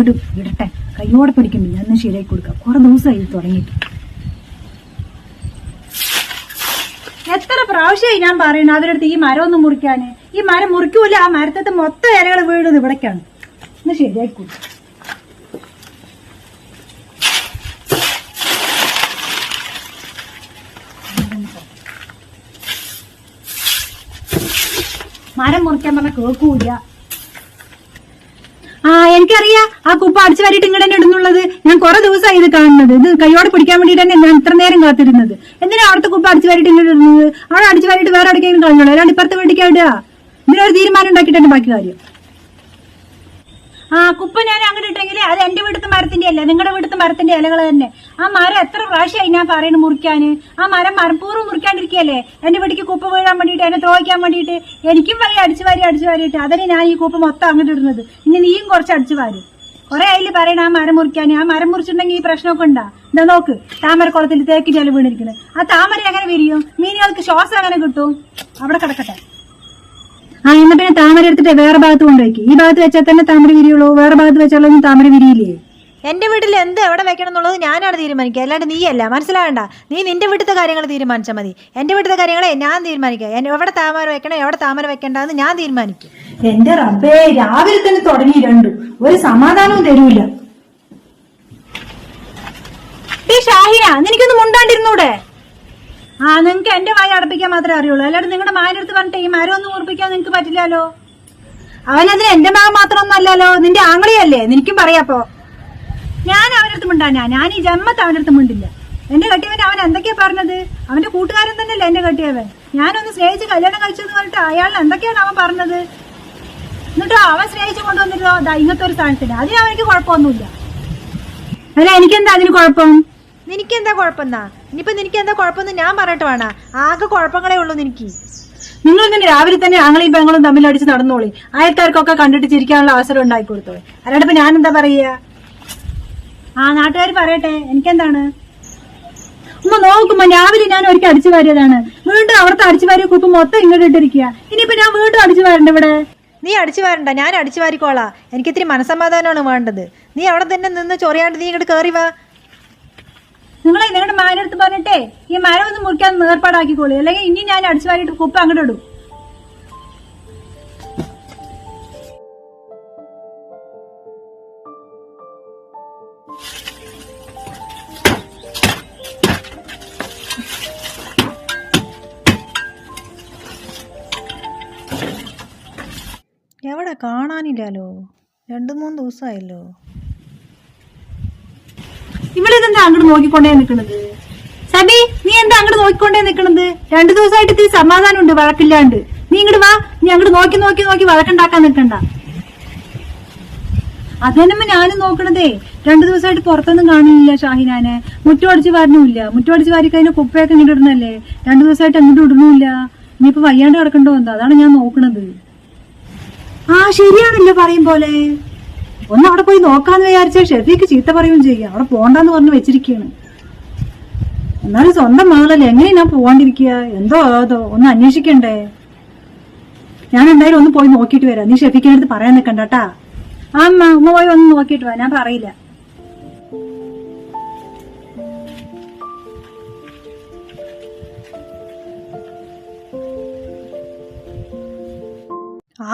ഇടും ഇടട്ടെ. കയ്യോടെ പിടിക്കുന്നു ഞാൻ ഒന്ന് ശരിയാക്കി കൊടുക്കാം. കുറെ ദിവസമായി ഇത് എത്ര പ്രാവശ്യമായി ഞാൻ പറയുന്നു അവരടുത്ത് ഈ മരം ഒന്ന് മുറിക്കാന്. ഈ മരം മുറിക്കൂല. ആ മരത്തത്തെ മൊത്തം ഇലകൾ വീഴുന്നത് ഇവിടേക്കാണ്. ഒന്ന് ശരിയാക്കി കൊടുക്കാം. മരം മുറിക്കാൻ പറഞ്ഞാൽ കേൾക്കൂല ആ എനിക്കറിയാം. ആ കുപ്പ അടിച്ചു വാരിയിട്ട് ഇങ്ങോട്ട് തന്നെ ഇടുന്നുള്ളത്. ഞാൻ കുറെ ദിവസമായി ഇത് കാണുന്നത്. ഇത് കൈയോടെ പിടിക്കാൻ വേണ്ടിട്ട് തന്നെ ഞാൻ ഇത്ര നേരം കാത്തിരുന്നത്. എന്തിനാ അവിടുത്തെ കുപ്പ അടിച്ചു വാരിയിട്ട് ഇങ്ങോട്ട് ഇടുന്നത്? അവിടെ അടിച്ചു വാരിയിട്ട് വേറെ എവിടേക്കെങ്കിലും കളഞ്ഞോളൂ. അല്ലാണ്ട് ഇപ്പുറത്തെ വീട്ടിലേക്ക് ഇടുക. ഇതിനൊരു തീരുമാനം ഉണ്ടാക്കിയിട്ട് തന്നെ ബാക്കി കാര്യം. ആ കുപ്പ ഞാൻ അങ്ങോട്ട് ഇട്ടെങ്കിൽ അത് എന്റെ വീട്ടിലത്തെ മരത്തിന്റെ അല്ല നിങ്ങളുടെ വീട്ടിലത്തെ മരത്തിന്റെ ഇലകൾ തന്നെ? ആ മരം എത്ര പ്രാവശ്യമായി ഞാൻ പറയുന്നു മുറിക്കാന് ആ മരം മരപ്പൂർവം മുറിക്കാണ്ടിരിക്കുകയല്ലേ? എന്റെ വീട്ടിക്ക് കുപ്പ വീഴാൻ വേണ്ടിയിട്ട് എന്നെ ദ്രോഹിക്കാൻ വേണ്ടിയിട്ട്. എനിക്കും വഴി അടിച്ചു വാരി അടിച്ചു വാരിയിട്ട്. അതിന് ഞാൻ ഈ കുപ്പ മൊത്തം അങ്ങോട്ട് ഇടുന്നത്. ഇനി നീയും കുറച്ച് അടിച്ചു വാരും. കുറെ അതിൽ പറയണ ആ മരം മുറിക്കാൻ? ആ മരം മുറിച്ചിട്ടുണ്ടെങ്കിൽ ഈ പ്രശ്നമൊക്കെ ഉണ്ടാ? എന്താ നോക്ക് താമരക്കുളത്തിൽ തേക്ക് ചില വീണിരിക്കുന്നത് ആ താമര എങ്ങനെ വിരിയും? മീനുകൾക്ക് ശ്വാസം എങ്ങനെ കിട്ടും? അവിടെ കിടക്കട്ടെ. ആ എന്നാ പിന്നെ താമര എടുത്തിട്ട് വേറെ ഭാഗത്ത് കൊണ്ടുവയ്ക്കും ഈ ഭാഗത്ത് വെച്ചാൽ തന്നെ താമര വിരിയുള്ളൂ. വേറെ ഭാഗത്ത് വെച്ചാലൊന്നും താമര വിരിയില്ലേ? എന്റെ വീട്ടിൽ എന്ത് എവിടെ വെക്കണം എന്നുള്ളത് ഞാനാണ് തീരുമാനിക്കുക. അല്ലാണ്ട് നീയല്ല. മനസ്സിലാകണ്ട. നീ നിന്റെ വീട്ടിലത്തെ കാര്യങ്ങൾ തീരുമാനിച്ചാൽ മതി. എന്റെ വീട്ടിലത്തെ കാര്യങ്ങളെ ഞാൻ തീരുമാനിക്കുക. എവിടെ താമര വെക്കണം എവിടെ താമര വെക്കേണ്ടതെന്ന് ഞാൻ തീരുമാനിക്കും. എന്റെ റബ്ബേ രാവിലെ തന്നെ തുടങ്ങി രണ്ടു ഒരു സമാധാനവും തരൂല. ഷാഹിന നിനക്കൊന്നും മുണ്ടാണ്ടിരുന്നൂടെ? ആ നിങ്ങക്ക് എന്റെ വായ അടപ്പിക്കാൻ മാത്രമേ അറിയുള്ളൂ. അല്ലാണ്ട് നിങ്ങളുടെ അടുത്ത് പറഞ്ഞിട്ട് ഈ മരം ഒന്നും ഉറപ്പിക്കാൻ നിങ്ങക്ക് പറ്റില്ലല്ലോ. അവനതിന് എന്റെ മകൻ മാത്രമൊന്നും അല്ലല്ലോ നിന്റെ ആങ്ങളിയല്ലേ? നിനക്കും പറയാപ്പോ ഞാൻ അവന്റെ അടുത്ത് മിണ്ടാനാ ഞാൻ ഈ ജന്മത്ത് അവന്റെ അടുത്ത് മിണ്ടില്ല. എന്റെ കെട്ടിയവൻ അവൻ എന്തൊക്കെയാ പറഞ്ഞത്? അവന്റെ കൂട്ടുകാരൻ തന്നെയല്ലേ എന്റെ കെട്ടിയവൻ. ഞാനൊന്ന് സ്നേഹിച്ച് കല്യാണം കഴിച്ചെന്ന് പറഞ്ഞിട്ട് അയാൾ എന്തൊക്കെയാണ് അവൻ പറഞ്ഞത്? എന്നിട്ടോ അവൻ സ്നേഹിച്ച് കൊണ്ടുവന്നിട്ടോ ഇങ്ങനത്തെ ഒരു സ്ഥാനത്തിന് അതിന് അവനിക്ക് കുഴപ്പമൊന്നുമില്ല. അല്ല എനിക്കെന്താ അതിന് കുഴപ്പം? നിനക്ക് നിനക്കെന്താ കുഴപ്പമെന്നാ? ഇനിയിപ്പോ നിനക്ക് എന്താ കുഴപ്പമെന്ന് ഞാൻ പറയട്ടെ വേണ. ആകെ കുഴപ്പങ്ങളേ ഉള്ളൂ നിനക്ക്. നിങ്ങൾ ഇങ്ങനെ രാവിലെ തന്നെ ആങ്ങളെയും പെങ്ങളും തമ്മിൽ അടിച്ച് നടന്നോളി. അയൽക്കാർക്കൊക്കെ കണ്ടിട്ട് ചിരിക്കാനുള്ള അവസരം ഉണ്ടാക്കി കൊടുത്തോളി. അല്ലാണ്ട് ഇപ്പൊ ഞാൻ എന്താ പറയുക? ആ നാട്ടുകാർ പറയട്ടെ എനിക്കെന്താണ്? ഉമ്മ നോക്കുമ്പോ രാവിലെ ഞാൻ ഒരിക്കൽ അടിച്ചു വാരിയതാണ്. വീണ്ടും അവിടുത്തെ അടിച്ചു വാരിയ കുപ്പ് മൊത്തം ഇങ്ങോട്ട് ഇട്ടിരിക്കുക ഇനിയിപ്പോ ഞാൻ വീണ്ടും അടിച്ചു വാരണ്ട ഇവിടെ? നീ അടിച്ചു വാരണ്ട ഞാൻ അടിച്ചു വാരിക്കോളാ. എനിക്ക് ഇത്തിരി മനസമാധാനമാണ് വേണ്ടത്. നീ അവിടെ തന്നെ നിന്ന് ചൊറിയാണ്ട് നീ ഇങ്ങോട്ട് കയറി വാ. നിങ്ങളെ നിങ്ങളുടെ മാനടുത്ത് പറഞ്ഞിട്ടേ ഈ മരം ഒന്ന് മുറിക്കാൻ ഏർപ്പാടാക്കിക്കോളൂ. അല്ലെങ്കിൽ ഇനി ഞാൻ അടിച്ചു വാരിയിട്ട് കുപ്പ് അങ്ങോട്ട് ഇടും. കാണാനില്ലല്ലോ. രണ്ടു മൂന്ന് ദിവസമായല്ലോ. ഇവിടെ ഇതെന്താ അങ്ങോട്ട് നോക്കിക്കൊണ്ടേ നിക്കണത്? സബി നീ എന്താ അങ്ങോട്ട് നോക്കിക്കൊണ്ടേ നിക്കണത്? രണ്ടു ദിവസമായിട്ട് ഇത്തിരി സമാധാനം ഉണ്ട് വഴക്കില്ലാണ്ട്. നീ ഇങ്ങോട്ട് വാ നീ അങ്ങോട്ട് നോക്കി നോക്കി നോക്കി വഴക്കുണ്ടാക്കാൻ നിക്കണ്ട അതന്നെ ഞാനും നോക്കണതേ. രണ്ടു ദിവസമായിട്ട് പുറത്തൊന്നും കാണുന്നില്ല ഷാഹിനാനെ. മുറ്റം വാരനുമില്ല. വാരണില്ല മുറ്റം അടിച്ച് വാരി കഴിഞ്ഞാൽ കുപ്പയൊക്കെ ഇങ്ങോട്ട് ഇടുന്നല്ലേ? രണ്ടു ദിവസമായിട്ട് അങ്ങോട്ട് ഇടുന്നില്ല ഇനിയിപ്പോ വയ്യാണ്ട് കിടക്കണ്ടോ എന്താ? അതാണ് ഞാൻ നോക്കണത്. ആ ശരിയാണല്ലോ പറയും പോലെ. ഒന്ന് അവിടെ പോയി നോക്കാന്ന് വിചാരിച്ചാൽ ഷെഫീക്ക് ചീത്ത പറയുകയും ചെയ്യാം. അവിടെ പോണ്ടെന്ന് പറഞ്ഞ് വെച്ചിരിക്കുകയാണ്. എന്നാലും സ്വന്തം മകളല്ലേ? എങ്ങനെ ഞാൻ പോവാണ്ടിരിക്കുക? എന്തോ അതോ ഒന്ന് അന്വേഷിക്കണ്ടേ? ഞാൻ എന്തായാലും ഒന്ന് പോയി നോക്കിയിട്ട് വരാം. നീ ഷെഫീക്കിന്റെ അടുത്ത് പറയാൻ നിൽക്കണ്ട കേട്ടാ. അമ്മ ഉമ്മ പോയി ഒന്ന് നോക്കിയിട്ട് വാ ഞാൻ പറയില്ല.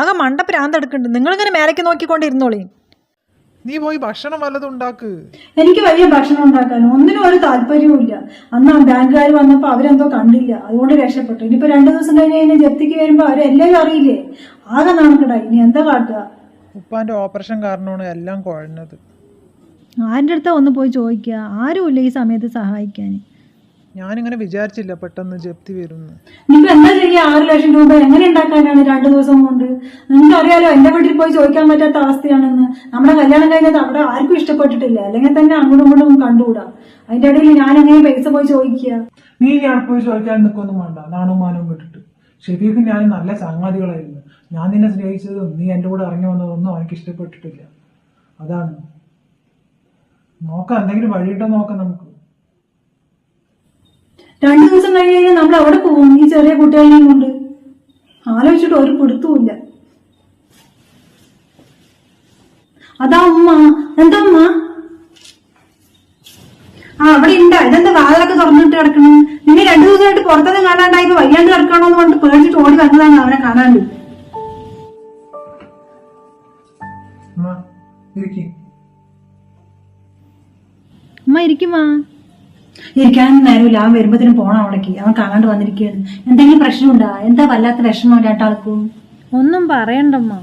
ആകെ മണ്ട പ്രാന്തെടുക്കുന്നുണ്ട് നിങ്ങളിങ്ങനെ മേലേക്ക് നോക്കിക്കൊണ്ടിരുന്നോളി. നീ പോയി ഭക്ഷണം വല്ലതും ഉണ്ടാക്ക്. എനിക്ക് വലിയ ഭക്ഷണം ഉണ്ടാക്കാൻ ഒന്നിനും ഒരു താല്പര്യവും ഇല്ല അന്ന് ആ ബാങ്കുകാർ വന്നപ്പോ അവരെന്തോ കണ്ടില്ല. അതുകൊണ്ട് രക്ഷപ്പെട്ടു. ഇനിയിപ്പോ രണ്ടു ദിവസം കഴിഞ്ഞ് കഴിഞ്ഞാൽ ജപ്തിക്ക് വരുമ്പോ അവരെല്ലാവരും അറിയില്ലേ? ആകെ നാണക്കടാ ഇനി എന്താ കാട്ടുക? ഉപ്പാന്റെ ഓപ്പറേഷൻ കാരണമാണ് എല്ലാം കുഴഞ്ഞത്. ആരുടെ അടുത്താ ഒന്ന് പോയി ചോദിക്കുക? ആരുമില്ല ഈ സമയത്ത് സഹായിക്കാൻ ഞാനിങ്ങനെ വിചാരിച്ചില്ല പെട്ടെന്ന് ജപ്തി വരുന്നു. നിങ്ങൾ എന്താ ചെയ്യുക? ആറ് ലക്ഷം രൂപ എങ്ങനെ ഉണ്ടാക്കാനാണ് രണ്ടു ദിവസം കൊണ്ട്? നിങ്ങൾക്ക് അറിയാലോ എന്റെ വീട്ടിൽ പോയി ചോദിക്കാൻ പറ്റാത്ത അവസ്ഥയാണെന്ന്. നമ്മുടെ കല്യാണം കഴിഞ്ഞത് അവിടെ ആർക്കും ഇഷ്ടപ്പെട്ടിട്ടില്ല. അല്ലെങ്കിൽ തന്നെ അങ്ങോട്ടും ഇങ്ങോട്ടും കണ്ടുകൂടാ. അതിന്റെ ഇടയിൽ ഞാൻ എങ്ങനെ പൈസ പോയി ചോദിക്കുക? നീ ഞാൻ പോയി ചോദിക്കാൻ നിൽക്കൊന്നും വേണ്ട. നാണും മാനവും വിട്ടിട്ട്. ഷെഫീഖും ഞാൻ നല്ല സംഗതികളായിരുന്നു ഞാൻ നിന്നെ സ്നേഹിച്ചതും നീ എന്റെ കൂടെ ഇറങ്ങി വന്നതൊന്നും അവനക്ക് ഇഷ്ടപ്പെട്ടിട്ടില്ല. അതാണ്. നോക്കാം എന്തെങ്കിലും വഴിയിട്ടോ നോക്കാം നമുക്ക്. രണ്ടു ദിവസം കഴിഞ്ഞ് കഴിഞ്ഞാൽ നമ്മൾ അവിടെ പോകും. ഈ ചെറിയ കുട്ടികളെയും കൊണ്ട്. ആലോചിച്ചിട്ട് ഒരു പിടുത്തവുമില്ല. അതാ ഉമ്മ. എന്താ ഉമ്മ? ആ അവിടെ ഉണ്ടാ ഇതെന്താ വാതിലൊക്കെ തുറന്നിട്ട് കിടക്കണം? നിന്നെ രണ്ടു ദിവസമായിട്ട് പുറത്തൊന്നും കാണാണ്ടായി. വയ്യാണ്ട് കിടക്കണോന്ന് പറഞ്ഞിട്ട് പേടിച്ചിട്ട് ഓടി വന്നതാണ് അവനെ കാണാണ്ട്. അമ്മ ഇരിക്കി. ഉമ്മ ഇരിക്കുമാ ഇരിക്കാനും നേരമില്ല. അവൻ വരുമ്പോഴത്തേനും പോണം അവിടേക്ക്. അവൻ കാണാണ്ട് വന്നിരിക്കുകയാണ്. എന്തെങ്കിലും പ്രശ്നമുണ്ടാ? എന്താ വല്ലാത്ത വിഷമം രണ്ടാൾക്കും? ഒന്നും പറയണ്ടമ്മ.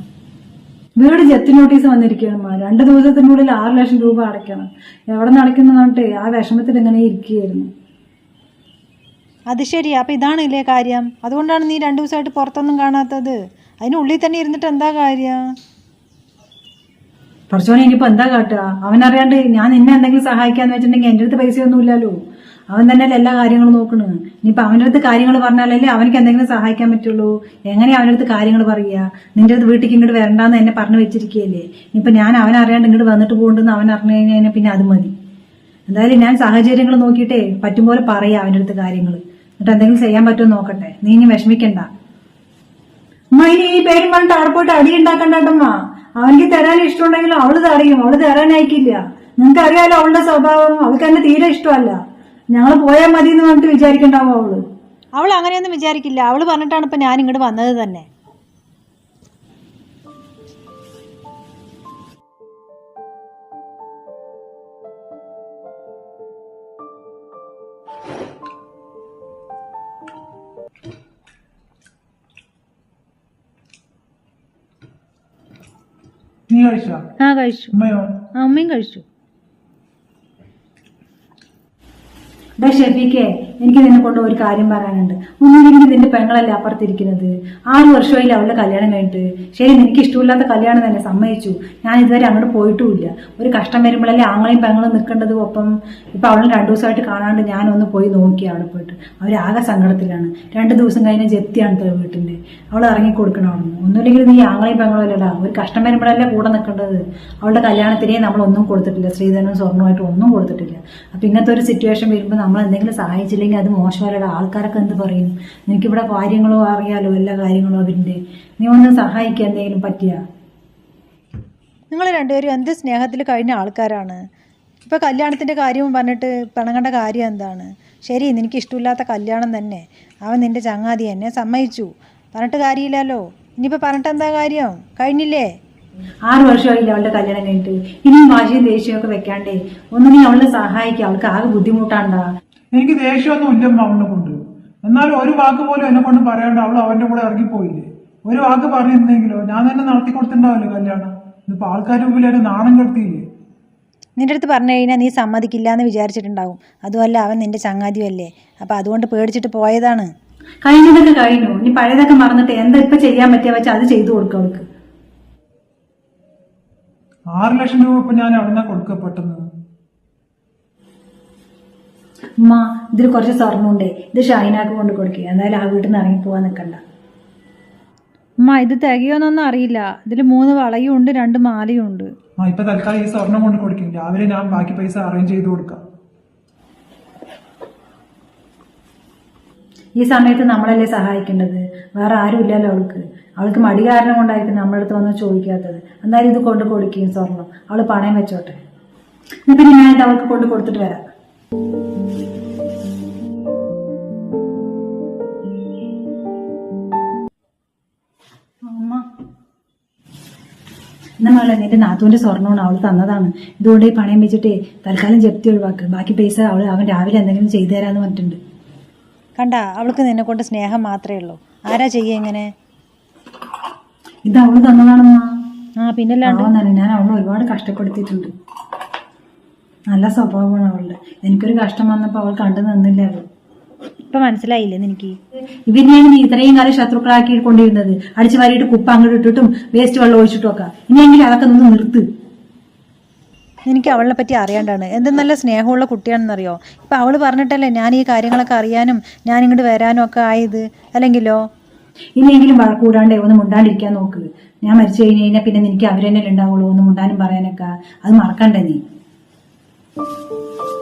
വീട് ജപ്തി നോട്ടീസ് വന്നിരിക്കുകയാണ് രണ്ടു ദിവസത്തിനുള്ളിൽ ആറ് ലക്ഷം രൂപ അടയ്ക്കണം. എവിടെ നിന്ന് ആ വിഷമത്തിൽ ഇങ്ങനെ ഇരിക്കുകയായിരുന്നു. അത് ശരി. അപ്പൊ ഇതാണല്ലേ കാര്യം. അതുകൊണ്ടാണ് നീ രണ്ടു ദിവസമായിട്ട് പുറത്തൊന്നും കാണാത്തത്. അതിനുള്ളിൽ തന്നെ ഇരുന്നിട്ട് എന്താ കാര്യം? കുറച്ചോനെ ഇനിയിപ്പോ എന്താ കാട്ടുക? അവനറിയാണ്ട് ഞാൻ നിന്നെ എന്തെങ്കിലും സഹായിക്കാന്ന് വെച്ചിട്ടുണ്ടെങ്കിൽ എന്റെ അടുത്ത് പൈസയൊന്നും ഇല്ലല്ലോ. അവൻ തന്നെയല്ലേ എല്ലാ കാര്യങ്ങളും നോക്കണ്. ഇനിയിപ്പോ അവന്റെ അടുത്ത് കാര്യങ്ങൾ പറഞ്ഞാലല്ലേ അവനക്ക് എന്തെങ്കിലും സഹായിക്കാൻ പറ്റുള്ളൂ. എങ്ങനെയാ അവന്റെ അടുത്ത് കാര്യങ്ങൾ പറയുക? നിന്റെ അടുത്ത് വീട്ടിലേക്ക് ഇങ്ങോട്ട് വരണ്ടാന്ന് എന്നെ പറഞ്ഞു വെച്ചിരിക്കുകയല്ലേ. ഇനിയിപ്പോ ഞാൻ അവൻ അറിയാണ്ട് ഇങ്ങോട്ട് വന്നിട്ട് പോകണ്ടെന്ന് അവൻ അറിഞ്ഞു കഴിഞ്ഞാൽ പിന്നെ അത് മതി. എന്തായാലും ഞാൻ സാഹചര്യങ്ങൾ നോക്കിയിട്ടേ പറ്റും പോലെ പറയാം അവന്റെ അടുത്ത് കാര്യങ്ങൾ എന്നിട്ട് എന്തെങ്കിലും ചെയ്യാൻ പറ്റുമോ നോക്കട്ടെ. നീ ഇനി വിഷമിക്കണ്ട. അമ്മ ഇനി ഈ പേരും പറഞ്ഞിട്ട് അവിടെ പോയിട്ട് അടി ഉണ്ടാക്കണ്ടമ്മ അവനിക്ക് തരാൻ ഇഷ്ടമുണ്ടെങ്കിൽ അവൾ തടയും അവൾ തരാൻ അയക്കില്ല നിങ്ങൾക്ക് അറിയാലോ അവളുടെ സ്വഭാവം അവൾക്ക് എന്നെ തീരെ ഇഷ്ടമല്ല. ഞങ്ങൾ പോയാൽ മതി എന്ന് പറഞ്ഞിട്ട് വിചാരിക്കണ്ടാവും അവൾ? അവൾ അങ്ങനെയൊന്നും വിചാരിക്കില്ല. അവൾ പറഞ്ഞിട്ടാണ് ഇപ്പൊ ഞാൻ ഇങ്ങോട്ട് വന്നത് തന്നെ. ആ കഴിച്ചു. അമ്മയും കഴിച്ചു. ഷെഫീക്കെ എനിക്ക് നിന്നെ കൊണ്ട് ഒരു കാര്യം പറയാനുണ്ട്. ഒന്നില്ലെങ്കിൽ നിന്റെ പെങ്ങളല്ലേ അപ്പുറത്തിരിക്കുന്നത്? ആറ് വർഷമായില്ല അവളുടെ കല്യാണം കഴിഞ്ഞിട്ട്. ശരി നിനക്ക് ഇഷ്ടമില്ലാത്ത കല്യാണം തന്നെ സമ്മതിച്ചു. ഞാൻ ഇതുവരെ അങ്ങോട്ട് പോയിട്ടുമില്ല. ഒരു കഷ്ടം വരുമ്പോഴല്ലേ ആങ്ങളെയും പെങ്ങളും നിൽക്കേണ്ടത് ഒപ്പം. ഇപ്പൊ അവളും രണ്ടു ദിവസമായിട്ട് കാണാണ്ട് ഞാൻ ഒന്ന് പോയി നോക്കി അവിടെ പോയിട്ട്. അവരാകെ സങ്കടത്തിലാണ്. രണ്ട് ദിവസം കഴിഞ്ഞ ജപ്തിയാണ് തോ വീട്ടിന്റെ. അവൾ ഇറങ്ങി കൊടുക്കണം അവിടുന്ന്. ഒന്നുമില്ലെങ്കിൽ നീ ആങ്ങളെയും പെങ്ങളും അല്ലടാ. ഒരു കഷ്ടം വരുമ്പോഴല്ലേ കൂടെ നിൽക്കേണ്ടത്. അവളുടെ കല്യാണത്തിനേ നമ്മളൊന്നും കൊടുത്തിട്ടില്ല. ശ്രീധനും സ്വർണമായിട്ടും ഒന്നും കൊടുത്തിട്ടില്ല. അപ്പൊ ഇങ്ങനത്തെ ഒരു സിറ്റുവേഷൻ വരുമ്പോൾ നമ്മൾ എന്തെങ്കിലും സഹായിച്ചില്ലെങ്കിൽ അത് മോശമല്ലടാ ആൾക്കാരൊക്കെ എന്ത് പറയും? നിനക്കിവിടെ കാര്യങ്ങളോ അറിയാലോ? എല്ലാ കാര്യങ്ങളോ അവരിന്റെ നീ ഒന്ന് സഹായിക്കുക എന്തെങ്കിലും പറ്റിയ? നിങ്ങൾ രണ്ടുപേരും എന്ത് സ്നേഹത്തിൽ കഴിഞ്ഞ ആൾക്കാരാണ്? ഇപ്പൊ കല്യാണത്തിന്റെ കാര്യവും പറഞ്ഞിട്ട് പിണങ്ങേണ്ട കാര്യം എന്താണ്? ശരി നിനക്ക് ഇഷ്ടമില്ലാത്ത കല്യാണം തന്നെ. അവൻ നിന്റെ ചങ്ങാതി എന്നെ സമ്മതിച്ചു. പറഞ്ഞിട്ട് കാര്യമില്ലല്ലോ. ഇനിയിപ്പോ പറഞ്ഞിട്ട് എന്താ കാര്യം? കഴിഞ്ഞില്ലേ? ആറ് വർഷമായില്ല അവളുടെ കല്യാണം കഴിഞ്ഞിട്ട്. ഇനിയും വാശിയും ദേഷ്യമൊക്കെ വെക്കാണ്ടേ. ഒന്ന് നീ അവളെ സഹായിക്കുക അവൾക്ക് ആകെ ബുദ്ധിമുട്ടാണ്ടാ. എനിക്ക് ദേഷ്യമൊന്നും ഇല്ലമ്മ അവളെ കൊണ്ട്. എന്നാലും ഒരു വാക്ക് പോലും എന്നെ കൊണ്ട് പറയാണ്ട് അവൾ അവന്റെ കൂടെ ഇറങ്ങിപ്പോയില്ലേ? ഒരു വാക്ക് പറഞ്ഞിരുന്നെങ്കിലോ? ഞാൻ തന്നെ നടത്തി കൊടുത്തിട്ടുണ്ടാവല്ലോ കല്യാണം? ഇതിപ്പോ ആൾക്കാരുടെ മുമ്പിൽ ഒരു നാണം കെടുത്തിയില്ലേ? നിന്റെ അടുത്ത് പറഞ്ഞു കഴിഞ്ഞാൽ നീ സമ്മതിക്കില്ല എന്ന് വിചാരിച്ചിട്ടുണ്ടാവും. അതുമല്ല അവൻ നിന്റെ ചങ്ങാതിയല്ലേ അപ്പൊ അതുകൊണ്ട് പേടിച്ചിട്ട് പോയതാണ്. കഴിഞ്ഞതൊക്കെ കഴിഞ്ഞു. നീ പഴയതൊക്കെ മറന്നിട്ട് എന്താ ഇപ്പൊ ചെയ്യാൻ പറ്റിയ വെച്ചാൽ അത് ചെയ്തു കൊടുക്കും അവൾക്ക്. ആറ് ലക്ഷം രൂപ ഇപ്പൊ ഞാൻ എവിടുന്ന കൊടുക്കപ്പെട്ടത്. ഉമ്മ ഇതിൽ കുറച്ച് സ്വർണമുണ്ടേ ഇത് ഷൈനാക്ക് കൊണ്ട് കൊടുക്കുക എന്തായാലും ആ വീട്ടിൽ നിന്ന് ഇറങ്ങി പോവാൻ നിൽക്കണ്ട അമ്മ ഇത് തികയോന്നൊന്നും അറിയില്ല. ഇതിൽ മൂന്ന് വളയും ഉണ്ട് രണ്ട് മാലയും ഉണ്ട്. ആ ഇപ്പൊ തൽക്കാലം ഈ സ്വർണം കൊണ്ട് കൊടുക്കും. രാവിലെ ഞാൻ ബാക്കി പൈസ അറേഞ്ച് ചെയ്ത് കൊടുക്കാം. ഈ സമയത്ത് നമ്മളല്ലേ സഹായിക്കേണ്ടത്? വേറെ ആരും ഇല്ലല്ലോ അവൾക്ക്. അവൾക്ക് മടി കാരണം കൊണ്ടായിരിക്കും നമ്മളടുത്ത് വന്ന് ചോദിക്കാത്തത്. എന്തായാലും ഇത് കൊണ്ട് കൊടുക്കുകയും സ്വർണം അവൾ പണയം വെച്ചോട്ടെ. പിന്നെ ഞാനിത് അവൾക്ക് കൊണ്ട് കൊടുത്തിട്ട് വരാം. മകളെ നിന്റെ നാത്തൂന്റെ സ്വർണമാണ് അവൾ തന്നതാണ്. ഇതുകൊണ്ട് ഈ പണയം വെച്ചിട്ടേ തൽക്കാലം ജപ്തി ഒഴിവാക്ക്. ബാക്കി പൈസ അവൾ അവൻ രാവിലെ എന്തെങ്കിലും ചെയ്തു തരാന്ന് പറഞ്ഞിട്ടുണ്ട്. കണ്ട അവൾക്ക് നിന്നെ കൊണ്ട് സ്നേഹം മാത്രമേ ഉള്ളൂ. ആരാ ചെയ്യുക ഇങ്ങനെ? ഇത് അവൾ തന്നതാണെന്നാ? ആ പിന്നല്ലാണ്ട്? ഞാൻ അവളെ ഒരുപാട് കഷ്ടപ്പെടുത്തിയിട്ടുണ്ട്. നല്ല സ്വഭാവമാണ് അവളുടെ. എനിക്കൊരു കഷ്ടം വന്നപ്പോ അവൾ കണ്ടു നിന്നില്ല അവൾ. ഇപ്പൊ മനസ്സിലായില്ലേ നിനക്ക്? ഇവരെയാണ് നീ ഇത്രയും കാലം ശത്രുക്കളാക്കി കൊണ്ടിരുന്നത് അടിച്ചു വാരിയിട്ട് കുപ്പ അങ്ങോട്ട് ഇട്ടിട്ടും വേസ്റ്റ് വെള്ളം ഒഴിച്ചിട്ടും ഒക്കെ. ഇനിയെങ്കിലും അതൊക്കെ നിന്ന് നിർത്ത്. എനിക്ക് അവളെ പറ്റി അറിയാണ്ടാണ്. എന്ത് നല്ല സ്നേഹമുള്ള കുട്ടിയാണെന്നറിയോ? ഇപ്പൊ അവൾ പറഞ്ഞിട്ടല്ലേ ഞാൻ ഈ കാര്യങ്ങളൊക്കെ അറിയാനും ഞാൻ ഇങ്ങോട്ട് വരാനും ഒക്കെ ആയത്? അല്ലെങ്കിലോ? ഇനിയെങ്കിലും വഴക്കൂടാണ്ടേ ഒന്ന് മുണ്ടാണ്ടിരിക്കാൻ നോക്ക്. ഞാൻ മരിച്ചു കഴിഞ്ഞ് കഴിഞ്ഞാൽ പിന്നെ നിനക്ക് അവരെന്നെ ഉണ്ടാവുള്ളൂ? ഒന്ന് മുണ്ടാനും പറയാനൊക്കെ. അത് മറക്കണ്ടേ നീ. thank you